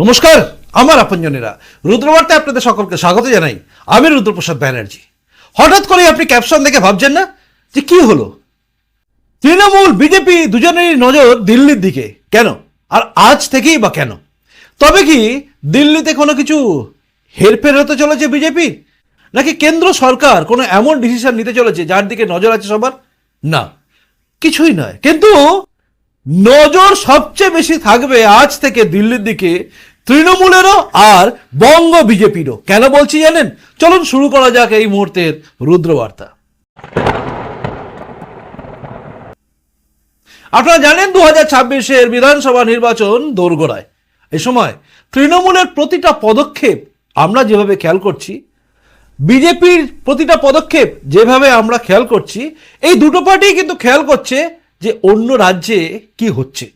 নমস্কার, আমার আপনজনেরা। রুদ্রবার্তায় আপনাদের সকলকে স্বাগত জানাই। আমি রুদ্রপ্রসাদ ব্যানার্জি। হঠাৎ করে আপনি ক্যাপশন দেখে ভাবছেন না যে কি হলো? তৃণমূল, বিজেপি দুজনেরই নজর দিল্লির দিকে। কেন? আর আজ থেকেই বা কেন? তবে কি দিল্লিতে কোনো কিছু হেরফের হতে চলেছে বিজেপি? নাকি কেন্দ্র সরকার কোনো এমন ডিসিশন নিতে চলেছে যার দিকে নজর আছে সবার? না, কিছুই নয়। কিন্তু নজর সবচেয়ে বেশি থাকবে আজ থেকে দিল্লির দিকে তৃণমূলেরও আর বঙ্গ বিজেপিরও। কেন বলছি জানেন? চলুন শুরু করা যাক এই মুহূর্তের রুদ্রবার্তা। আপনারা জানেন দু হাজার ছাব্বিশের বিধানসভা নির্বাচন দোরগোড়ায়। এ সময় তৃণমূলের প্রতিটা পদক্ষেপ আমরা যেভাবে খেয়াল করছি, বিজেপির প্রতিটা পদক্ষেপ যেভাবে আমরা খেয়াল করছি, এই দুটো পার্টি কিন্তু খেয়াল করছে যে অন্য রাজ্যে কি হচ্ছে।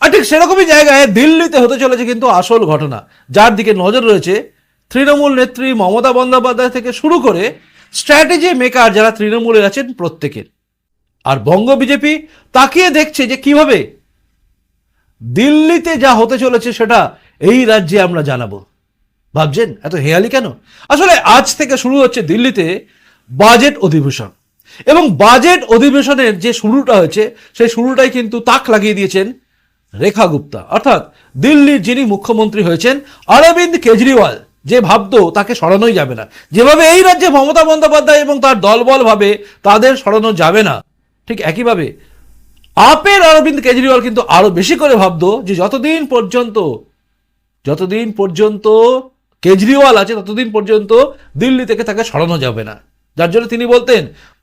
আর ঠিক সেরকমই জায়গায় দিল্লিতে হতে চলেছে কিন্তু আসল ঘটনা। যার দিকে নজর রয়েছে তৃণমূল নেত্রী মমতা বন্দ্যোপাধ্যায় থেকে শুরু করে স্ট্র্যাটেজি মেকার যারা তৃণমূলের আছেন প্রত্যেকের। আর বঙ্গ বিজেপি তাকিয়ে দেখছে যে কীভাবে দিল্লিতে যা হতে চলেছে সেটা এই রাজ্যে আমরা জানাব। ভাবছেন? এত হেয়ালি কেন? আসলে আজ থেকে শুরু হচ্ছে দিল্লিতে বাজেট অধিবেশন। এবং বাজেট অধিবেশনের যে শুরুটা হয়েছে, সেই শুরুটাই কিন্তু তাক লাগিয়ে দিয়েছেন রেখা গুপ্তা। অর্থাৎ দিল্লির যিনি মুখ্যমন্ত্রী হয়েছেন অরবিন্দ কেজরিওয়াল, যে ভাবতো তাকে সরানোই যাবে না। যেভাবে এই রাজ্যে মমতা বন্দ্যোপাধ্যায় এবং তার দলবল ভাবে তাদের সরানো যাবে না, ঠিক একইভাবে আপের অরবিন্দ কেজরিওয়াল কিন্তু আরও বেশি করে ভাবতো যে যতদিন পর্যন্ত যতদিন পর্যন্ত কেজরিওয়াল আছে, ততদিন পর্যন্ত দিল্লি থেকে তাকে সরানো যাবে না। যার জন্য তিনি বলতেন,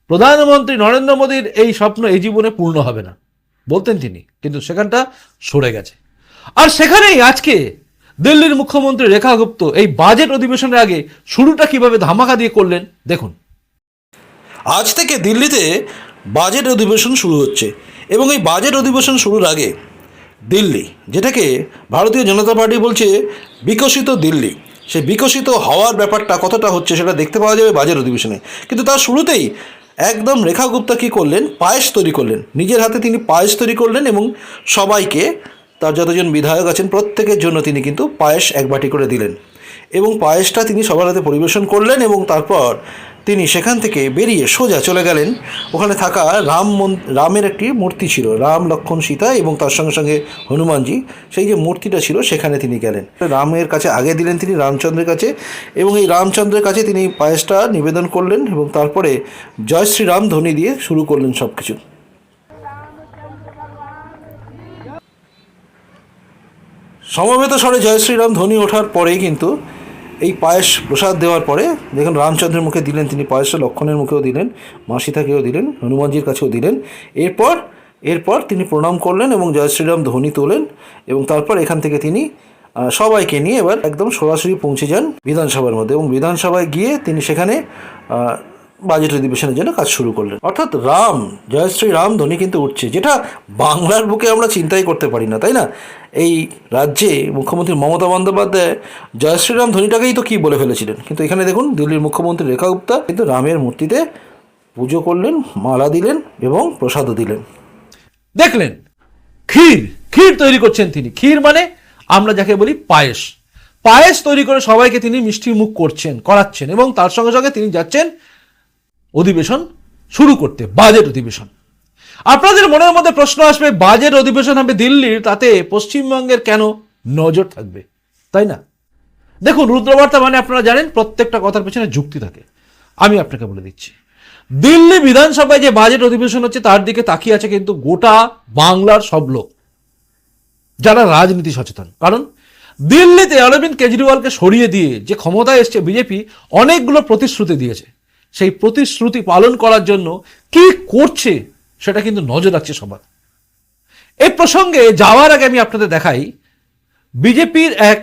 প্রধানমন্ত্রী নরেন্দ্র মোদীর এই স্বপ্ন এই জীবনে পূর্ণ হবে না। বলতেন তিনি, কিন্তু সেখানটা সরে গেছে। আর সেখানেই আজকে দিল্লির মুখ্যমন্ত্রী রেখা গুপ্ত এই বাজেট অধিবেশনের আগে শুরুটা কীভাবে ধামাকা দিয়ে করলেন, দেখুন। আজ থেকে দিল্লিতে বাজেট অধিবেশন শুরু হচ্ছে এবং এই বাজেট অধিবেশন শুরুর আগে দিল্লি, যেটাকে ভারতীয় জনতা পার্টি বলছে বিকশিত দিল্লি, সে বিকশিত হওয়ার ব্যাপারটা কতটা হচ্ছে সেটা দেখতে পাওয়া যাবে বাজেট অধিবেশনে। কিন্তু তার শুরুতেই একদম রেখা গুপ্তা কী করলেন? পায়েস তৈরি করলেন। নিজের হাতে তিনি পায়েস তৈরি করলেন এবং সবাইকে, তার যতজন বিধায়ক আছেন, প্রত্যেকের জন্য তিনি কিন্তু পায়েস এক বাটি করে দিলেন। এবং পায়েসটা তিনি সবার হাতে পরিবেশন করলেন এবং তারপর তিনি সেখান থেকে বেরিয়ে সোজা চলে গেলেন। ওখানে থাকা রাম রামের একটি মূর্তি ছিল, রাম, লক্ষণ, সীতা এবং তার সঙ্গে সঙ্গে হনুমানজি। সেই যে মূর্তিটা ছিল, সেখানে তিনি গেলেন। রামের কাছে আগে দিলেন তিনি রামচন্দ্রের কাছে এবং এই রামচন্দ্রের কাছে তিনি পায়েসটা নিবেদন করলেন এবং তারপরে জয় শ্রীরাম ধ্বনি দিয়ে শুরু করলেন সব কিছু সমবেত স্বরে জয় শ্রীরাম ধ্বনি ওঠার পরেই কিন্তু এই পায়েস প্রসাদ দেওয়ার পরে দেখুন রামচন্দ্রের মুখে দিলেন তিনি পায়েসটা, লক্ষণের মুখেও দিলেন মাসিতাকেও দিলেন, হনুমানজির কাছেও দিলেন। এরপর এরপর তিনি প্রণাম করলেন এবং জয় শ্রীরাম ধ্বনি তোলেন এবং তারপর এখান থেকে তিনি সবাইকে নিয়ে এবার একদম সরাসরি পৌঁছে যান বিধানসভার মধ্যে এবং বিধানসভায় গিয়ে তিনি সেখানে বাজেট অধিবেশনের জন্য কাজ শুরু করলেন। অর্থাৎ রাম জয়শ্রী রাম ধ্বনি কিন্তু উঠছে, যেটা বাংলার বুকে আমরা চিন্তাই করতে পারি না, তাই না? এই রাজ্যে মুখ্যমন্ত্রী মমতা বন্দ্যোপাধ্যায় জয় শ্রীরাম ধ্বনিটাকেই তো কী বলে ফেলেছিলেন? কিন্তু এখানে দেখুন, দিল্লির মুখ্যমন্ত্রী রেখা গুপ্তা কিন্তু রামের মূর্তিতে পুজো করলেন, মালা দিলেন এবং প্রসাদও দিলেন। দেখলেন, ক্ষীর ক্ষীর তৈরি করছেন তিনি। ক্ষীর মানে আমরা যাকে বলি পায়েস। পায়েস তৈরি করে সবাইকে তিনি মিষ্টি মুখ করছেন, করাচ্ছেন এবং তার সঙ্গে সঙ্গে তিনি যাচ্ছেন অধিবেশন শুরু করতে বাজেট অধিবেশন। আপনাদের মনের মধ্যে প্রশ্ন আসবে বাজেট অধিবেশন হবে দিল্লির, তাতে পশ্চিমবঙ্গের কেন নজর থাকবে? তাই না? দেখুন, রুদ্রবার্তা মানে আপনারা জানেন, প্রত্যেকটা কথার পেছনে যুক্তি থাকে। আমি আপনাকে বলে দিচ্ছি, দিল্লি বিধানসভায় যে বাজেট অধিবেশন হচ্ছে, তার দিকে তাকিয়ে আছে কিন্তু গোটা বাংলার সব লোক, যারা রাজনীতি সচেতন। কারণ দিল্লিতে অরবিন্দ কেজরিওয়ালকে সরিয়ে দিয়ে যে ক্ষমতায় এসছে বিজেপি, অনেকগুলো প্রতিশ্রুতি দিয়েছে। সেই প্রতিশ্রুতি পালন করার জন্য কি করছে সেটা কিন্তু নজর রাখছে সবার এই প্রসঙ্গে যাওয়ার আগে আমি আপনাদের দেখাই বিজেপির এক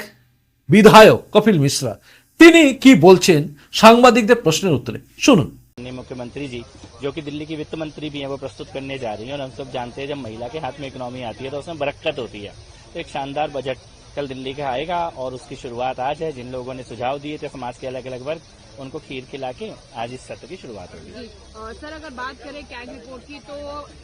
বিধায়ক কপিল মিশ্রা তিনি কি বলছেন সাংবাদিকদের প্রশ্নের উত্তরে শুনুন माननीय मुख्यमंत्री जी जो कि दिल्ली की वित्त मंत्री भी हैं वो प्रस्तुत करने जा रही हैं और हम सब जानते हैं जब महिला के हाथ में इकोनॉमी आती है तो उसमें बरक्कत होती है तो एक शानदार बजट कल दिल्ली का आएगा और उसकी शुरुआत आज है जिन लोगों ने सुझाव दिए थे समाज के अलग अलग वर्ग उनको खीर खिला के आज इस सत्र की शुरुआत होगी जी और सर अगर बात करें कैग रिपोर्ट की तो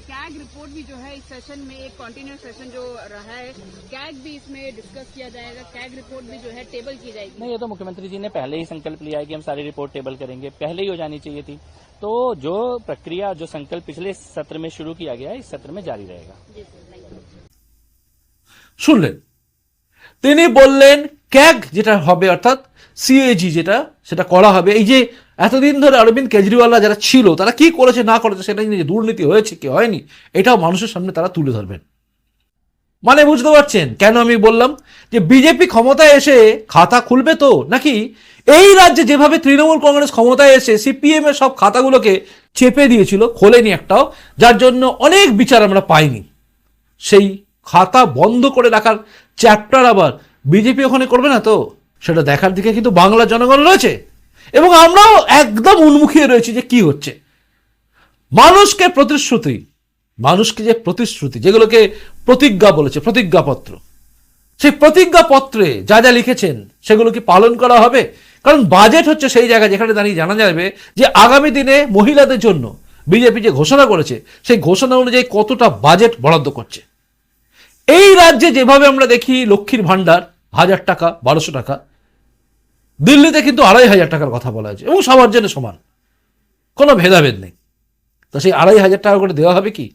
कैग रिपोर्ट भी जो है इस सेशन में एक कंटिन्यूस सेशन जो रहा है कैग भी इसमें डिस्कस किया जाएगा कैग रिपोर्ट भी जो है टेबल की जाएगी नहीं ये तो मुख्यमंत्री जी ने पहले ही संकल्प लिया है कि हम सारी रिपोर्ट टेबल करेंगे पहले ही हो जानी चाहिए थी तो जो प्रक्रिया जो संकल्प पिछले सत्र में शुरू किया गया है इस सत्र में जारी रहेगा जी सर थैंक यू শুনলেন তিনি বললেন ক্যাগ যেটা হবে অর্থাৎ সিএজি যেটা, সেটা করা হবে। এই যে এতদিন ধরে অরবিন্দ কেজরিওয়ালরা যারা ছিল, তারা কি করেছে, না করেছে, সেটা নিয়ে দুর্নীতি হয়েছে কি হয়নি, এটাও মানুষের সামনে তারা তুলে ধরবেন। মানে বুঝতে পারছেন? কেন আমি বললাম যে বিজেপি ক্ষমতায় এসে খাতা খুলবে তো, নাকি এই রাজ্যে যেভাবে তৃণমূল কংগ্রেস ক্ষমতায় এসে সিপিএম এর সব খাতাগুলোকে চেপে দিয়েছিল, খোলেনি একটাও, যার জন্য অনেক বিচার আমরা পাইনি। সেই খাতা বন্ধ করে রাখার চ্যাপ্টার আবার বিজেপি ওখানে করবে না তো? সেটা দেখার দিকে কিন্তু বাংলা জনগণ রয়েছে। এবং আমরাও একদম উন্মুখিয়ে রয়েছি যে কি হচ্ছে। মানুষকে প্রতিশ্রুতি, মানুষকে যে প্রতিশ্রুতি, যেগুলোকে প্রতিজ্ঞা বলেছে, প্রতিজ্ঞাপত্র। সেই প্রতিজ্ঞাপত্রে যা যা লিখেছেন, সেগুলো কি পালন করা হবে? কারণ বাজেট হচ্ছে সেই জায়গা যেখানে দাঁড়িয়ে জানা যাবে যে আগামী দিনে মহিলাদের জন্য বিজেপি যে ঘোষণা করেছে, সেই ঘোষণা অনুযায়ী কতটা বাজেট বরাদ্দ করছে। এই রাজ্যে যেভাবে আমরা দেখি লক্ষ্মীর ভাণ্ডার, হাজার টাকা, বারোশো টাকা দিল্লিতে কিন্তু আড়াই হাজার টাকার কথা বলা হয়েছে, এবং সবার জন্য সমান। কোনো ভেদাভেদ নেই। তো সেই আড়াই হাজার টাকা করে দেওয়া হবে কি?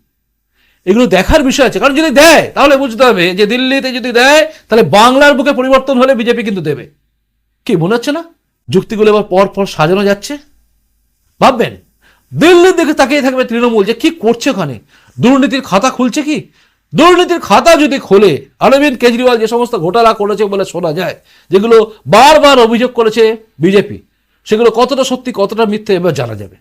এগুলো দেখার বিষয় আছে। কারণ যদি দেয়, তাহলে বুঝতে হবে যে দিল্লিতে যদি দেয়, তাহলে বাংলার বুকে পরিবর্তন হলে বিজেপি কিন্তু দেবে। কি, মনে হচ্ছে না? যুক্তিগুলো এবার পর পর সাজানো যাচ্ছে। ভাববেন, দিল্লির দিকে তাকিয়ে থাকবে তৃণমূল যে কি করছে ওখানে? দুর্নীতির খাতা খুলছে কি? দুর্নীতির খাতা যদি খোলে, অরবিন্দ কেজরিওয়াল যে সমস্ত ঘোটালা করেছে বলে শোনা যায়, যেগুলো বারবার অভিযোগ করেছে বিজেপি, সেগুলো কতটা সত্যি, কতটা মিথ্যে, এবার জানা যাবে।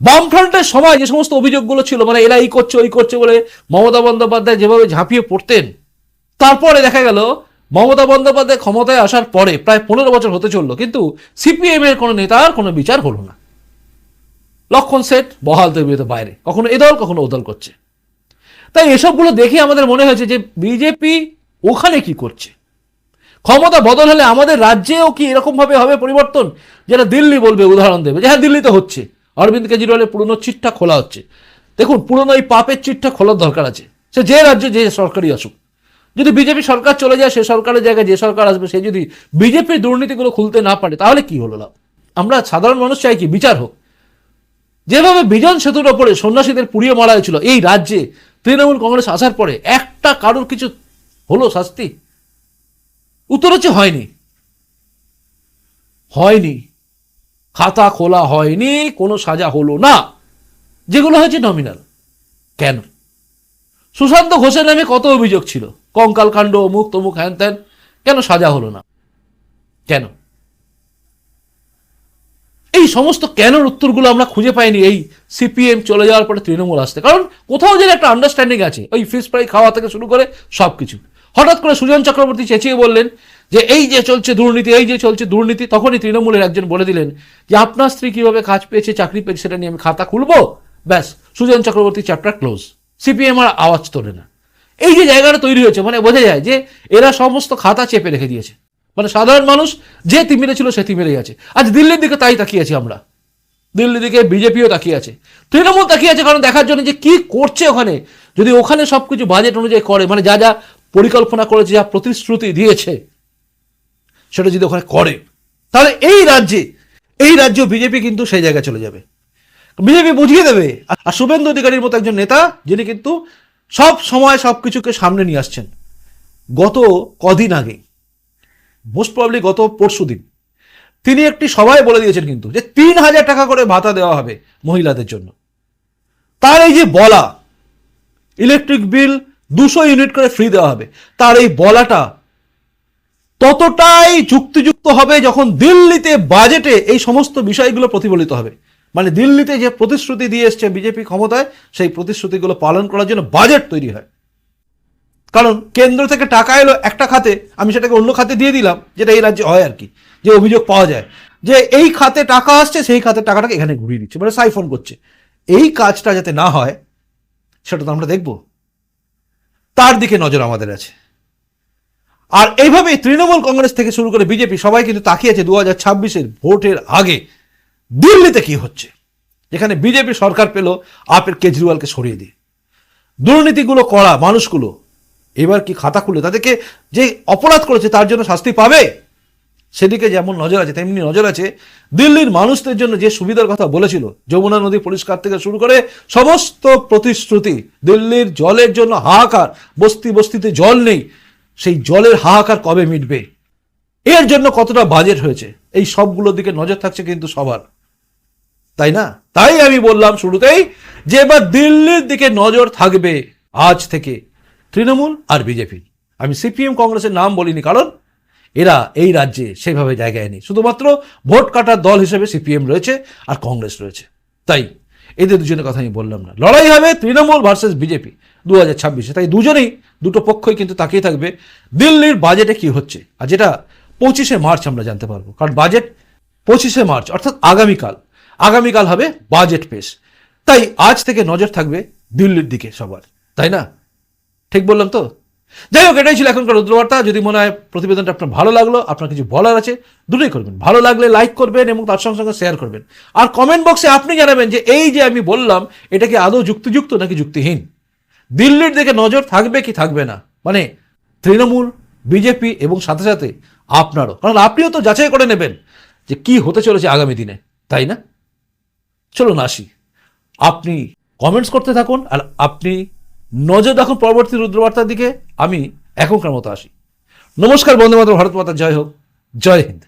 বামফ্রন্টের সময় যে সমস্ত অভিযোগগুলো ছিল মানে এরা এই করছে, ওই করছে বলে মমতা বন্দ্যোপাধ্যায় যেভাবে ঝাঁপিয়ে পড়তেন, তারপরে দেখা গেল, মমতা বন্দ্যোপাধ্যায় ক্ষমতায় আসার পরে প্রায় পনেরো বছর হতে চলল, কিন্তু সিপিএম এর কোনো নেতার কোনো বিচার হলো না। লক্ষণ সেট বহাল তৈরিতে বাইরে, কখনো এ দল, কখনো ও দল করছে। তাই এসবগুলো দেখে আমাদের মনে হয়েছে যে বিজেপি ওখানে কি করছে? ক্ষমতা বদল হলে আমাদের রাজ্যেও কি এরকম ভাবে হবে পরিবর্তন? যেটা দিল্লি বলবে, উদাহরণ দেবে যে হ্যাঁ দিল্লিতে হচ্ছে। অরবিন্দ কেজরিওয়ালের পুরনো চিটটা খোলা হচ্ছে। দেখুন, পুরনো এই পাপের চিটটা খোলার দরকার আছে। সে যে রাজ্যে যে সরকারই আসুক। যদি বিজেপি সরকার চলে যায়, সে সরকারের জায়গায় যে সরকার আসবে, সে যদি বিজেপির দুর্নীতিগুলো খুলতে না পারে, তাহলে কি হলো লাভ? আমরা সাধারণ মানুষ চাই কি বিচার হোক। যেভাবে বিজন সেতুর ওপরে সন্ন্যাসীদের পুড়িয়ে মারা হয়েছিল, এই রাজ্যে তৃণমূল কংগ্রেস আসার পরে একটা কারোর কিছু হলো শাস্তি? উত্তর হচ্ছে হয়নি। হয়নি। খাতা খোলা হয়নি, কোনো সাজা হলো না। যেগুলো হয়েছে নমিনাল কেন? সুশান্ত ঘোষের নামে কত অভিযোগ ছিল? কঙ্কাল কাণ্ড অমুক তমুক হ্যান ত্যান, কেন সাজা হলো না? কেন? এই সমস্ত কেনর উত্তরগুলো আমরা খুঁজে পাইনি, এই সিপিএম চলে যাওয়ার পরে তৃণমূল আসতে। কারণ কোথাও যেন একটা আন্ডারস্ট্যান্ডিং আছে, ওই ফিস ফ্রাই খাওয়া থেকে শুরু করে সব কিছু হঠাৎ করে সুজন চক্রবর্তী চেঁচিয়ে বললেন যে, এই যে চলছে দুর্নীতি, এই যে চলছে দুর্নীতি, তখনই তৃণমূলের একজন বলে দিলেন যে, আপনার স্ত্রী কীভাবে কাজ পেয়েছে, চাকরি পেয়েছে, সেটা নিয়ে আমি খাতা খুলবো? ব্যাস, Sujan Chakraborty chapter close CPM আর আওয়াজ তোলে না। এই যে জায়গাটা তৈরি হয়েছে মানে বোঝা যায় যে, এরা সমস্ত খাতা চেপে রেখে দিয়েছে। মানে সাধারণ মানুষ যে তিমিরে ছিল সে তিমিরেই আছে। আজ দিল্লির দিকে তাই তাকিয়ে আছি আমরা। দিল্লি দিকে বিজেপিও তাকিয়ে আছে। তৃণমূল তাকিয়ে আছে কারণ দেখার জন্য যে কি করছে ওখানে। যদি ওখানে সব কিছু বাজেট অনুযায়ী করে মানে যা যা পরিকল্পনা করেছে, যা প্রতিশ্রুতি দিয়েছে, সেটা যদি ওখানে করে, তাহলে এই রাজ্যে, এই রাজ্য বিজেপি কিন্তু সেই জায়গায় চলে যাবে। বিজেপি বুঝিয়ে দেবে। আর শুভেন্দু অধিকারীর মতো একজন নেতা, যিনি কিন্তু সব সময় সব কিছুকে সামনে নিয়ে আসছেন। গত কদিন আগে মোস্ট প্রবলি গত পরশু দিন। তিনি একটি সভায় বলে দিয়েছেন কিন্তু যে তিন হাজার টাকা করে ভাতা দেওয়া হবে মহিলাদের জন্য। তার এই যে বলা ইলেকট্রিক বিল দুশো ইউনিট করে ফ্রি দেওয়া হবে, তার এই বলাটা ততটাই যুক্তিযুক্ত হবে যখন দিল্লিতে বাজেটে এই সমস্ত বিষয়গুলো প্রতিফলিত হবে। মানে দিল্লিতে যে প্রতিশ্রুতি দিয়ে এসছে বিজেপি ক্ষমতায়, সেই প্রতিশ্রুতিগুলো পালন করার জন্য বাজেট তৈরি হয়। কারণ কেন্দ্র থেকে টাকা এলো একটা খাতে, আমি সেটাকে অন্য খাতে দিয়ে দিলাম, যেটা এই রাজ্যে হয় আর কি, যে অভিযোগ পাওয়া যায়। যে এই খাতে টাকা আসছে, সেই খাতে টাকাটাকে এখানে ঘুরিয়ে দিচ্ছে মানে সাইফোন করছে। এই কাজটা যাতে না হয়, সেটা তো আমরা দেখব। তার দিকে নজর আমাদের আছে। আর এইভাবেই তৃণমূল কংগ্রেস থেকে শুরু করে বিজেপি, সবাই কিন্তু তাকিয়ে আছে দু হাজার ছাব্বিশের ভোটের আগে। দিল্লিতে কি হচ্ছে? যেখানে বিজেপি সরকার পেল, আপের কেজরিওয়ালকে সরিয়ে দিয়ে। দুর্নীতিগুলো করা মানুষগুলো এবার কি খাতা খুলে তাদেরকে যে অপরাধ করেছে তার জন্য শাস্তি পাবে? সেদিকে যেমন নজর আছে, তেমনি নজর আছে দিল্লির মানুষদের জন্য যে সুবিধার কথা বলেছিল, যমুনা নদী পরিষ্কার থেকে শুরু করে সমস্ত প্রতিশ্রুতি, দিল্লির জলের জন্য হাহাকার, বস্তি বস্তিতে জল নেই, সেই জলের হাহাকার কবে মিটবে? এর জন্য কতটা বাজেট হয়েছে? এই সবগুলোর দিকে নজর থাকছে কিন্তু সবার। তাই না? তাই আমি বললাম শুরুতেই যে এবার দিল্লির দিকে নজর থাকবে আজ থেকে। তৃণমূল আর বিজেপি আমি সিপিএম কংগ্রেসের নাম বলিনি, কারণ এরা এই রাজ্যে সেভাবে জায়গায় নেই। শুধুমাত্র ভোট কাটার দল হিসেবে সিপিএম রয়েছে আর কংগ্রেস রয়েছে। তাই এদের দুজনের কথা আমি বললাম না। লড়াই হবে তৃণমূল ভার্সেস বিজেপি দু হাজার ছাব্বিশে। তাই দুজনেই, দুটো পক্ষই কিন্তু তাকিয়ে থাকবে দিল্লির বাজেটে কি হচ্ছে। আর যেটা পঁচিশে মার্চ আমরা জানতে পারব। কারণ বাজেট পঁচিশে মার্চ, অর্থাৎ আগামীকাল। আগামীকাল হবে বাজেট পেশ। তাই আজ থেকে নজর থাকবে দিল্লির দিকে সবার। তাই না? ঠিক বললাম তো? যাই হোক, এটাই ছিল এখনকার রুদ্রবার্তা। যদি মনে হয় প্রতিবেদনটা আপনার ভালো লাগল, আপনার কিছু বলার আছে, দুটোই করবেন। ভালো লাগলে লাইক করবেন এবং তার সঙ্গে সঙ্গে শেয়ার করবেন। আর কমেন্ট বক্সে আপনি জানাবেন যে এই যে আমি বললাম, এটা কি আদৌ যুক্তিযুক্ত নাকি যুক্তিহীন? দিল্লির দিকে নজর থাকবে কি থাকবে না? মানে তৃণমূল বিজেপি এবং সাথে সাথে আপনারও। কারণ আপনিও তো যাচাই করে নেবেন যে কি হতে চলেছে আগামী দিনে, তাই না? চলুন আসি। আপনি কমেন্টস করতে থাকুন আর আপনি নজর রাখুন পরবর্তী রুদ্রবার্তার দিকে। আমি এখনকার মতো আসি। নমস্কার বন্দে মাতরম, ভারত মাতা, জয় হোক। জয় হিন্দ।